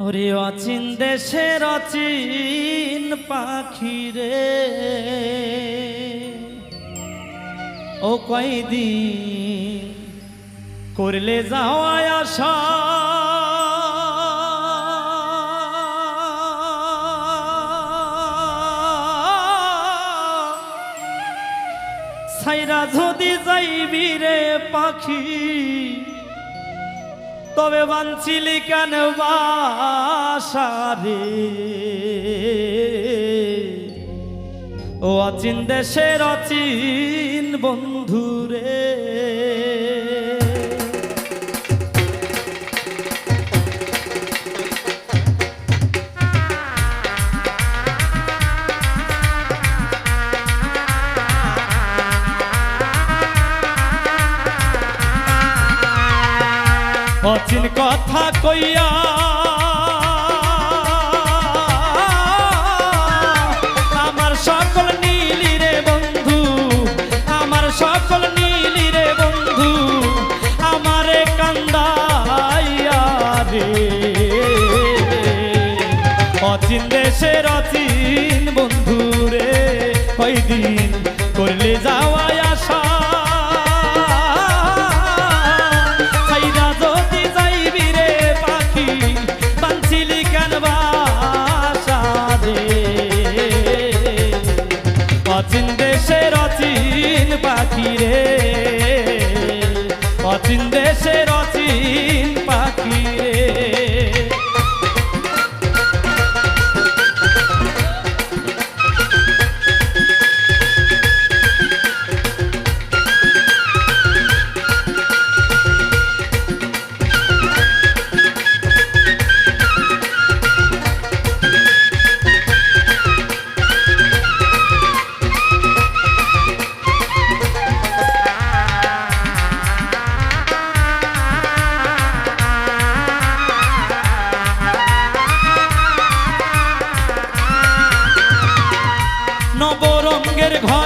ওরে অচিন দেশের অচিন পাখি রে। ও কয়দিন করলে যাওয়া আসা সাইরা যদি যাইবি রে পাখি তবে বাঞ্ছিলি কেন বাসারে? ও অচিন দেশের অচিন বন্ধুরে অচিন কথা কইয়া। আমার সকল নীলি রে বন্ধু, আমার সকল নীলি রে বন্ধু, আমারে কান্দাইয়া রে অচিন দেশের অচিন বন্ধু রে কয়দিন করলে যাওয়া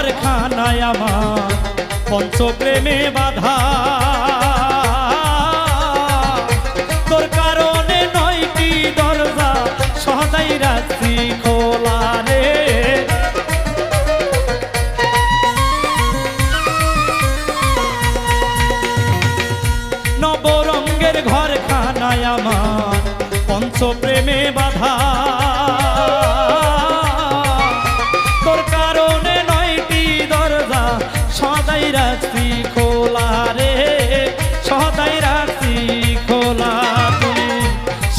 নবরঙ্গের ঘর খানায় আমার পঞ্চপ্রেমে বাধা। তোর কারণে নয়টি দরজা সদাই রাখছি খোলা রে। নবরঙ্গের ঘর খানায় আমার পঞ্চপ্রেমে বাধা।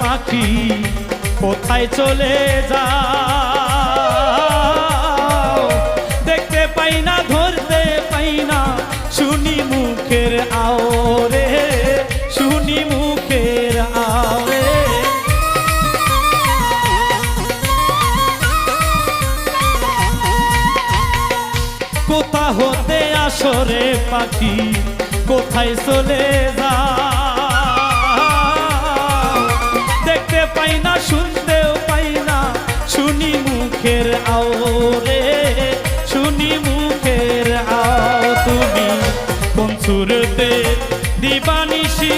পাখি কোথায় চলে যা দেখতে পাই না, ধরতে পাই না, শুনি মুখের আওরে, শুনি মুখের আওরে। কোথা হতে আসরে পাখি? কোথায় চলে যা পাই না শুনতেও পাই না শুনি মুখের আও রে, শুনি মুখের আও। তুমি কোন সুরতে দিবানিসি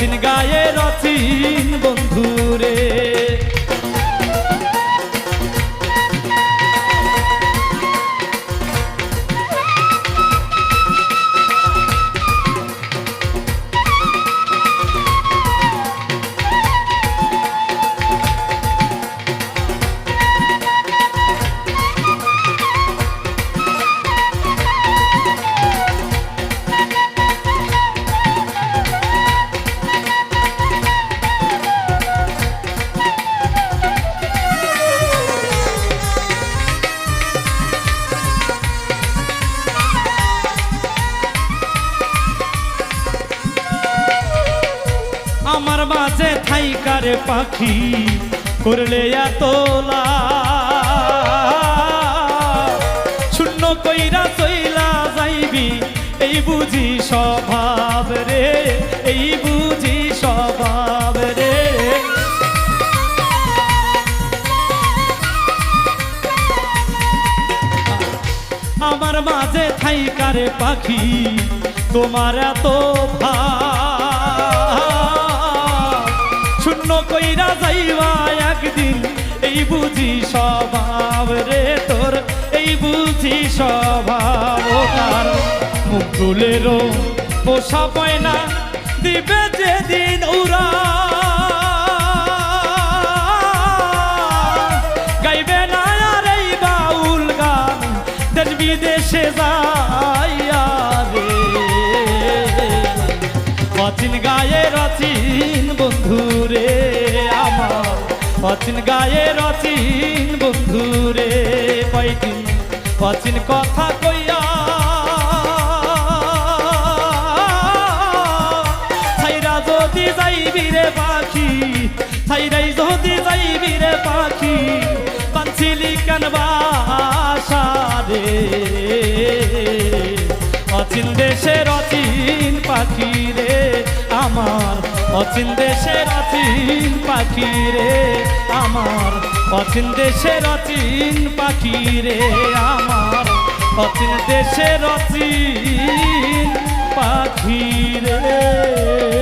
অচিন গায়ে রচিন বন্ধু থাইকারে পাখি করলে এতলা শূন্য কইরা চইলা যাইবি, এই বুঝি স্বভাব রে, এই বুঝি স্বভাব রে আমার মাঝে থাইকারে পাখি তোমার এত ভাব। যাইবা একদিন, এই বুঝি স্বভাব রে তোর, এই বুঝি স্বভাব তার পোষা পয়না দিবে যেদিন উড়া গাইবে না আর এই বাউল গান দেশ বিদেশে যাইয়া রে। অচিন গায়ে রচিন অচিন গায়ে রচিন বন্ধু রে কয়দিন? অচিন কথা কইয়া ছাইরা যদি যাইবি রে পাখি, ছাইরাই যদি যাইবি রে পাখি পাঞ্চিলি কানবাসা রে? অচিন দেশের অচিন পাখি রে আমার অচিন দেশের অচিন পাখি রে, আমার অচিন দেশের অচিন পাখি রে, আমার অচিন দেশের অচিন পাখি রে।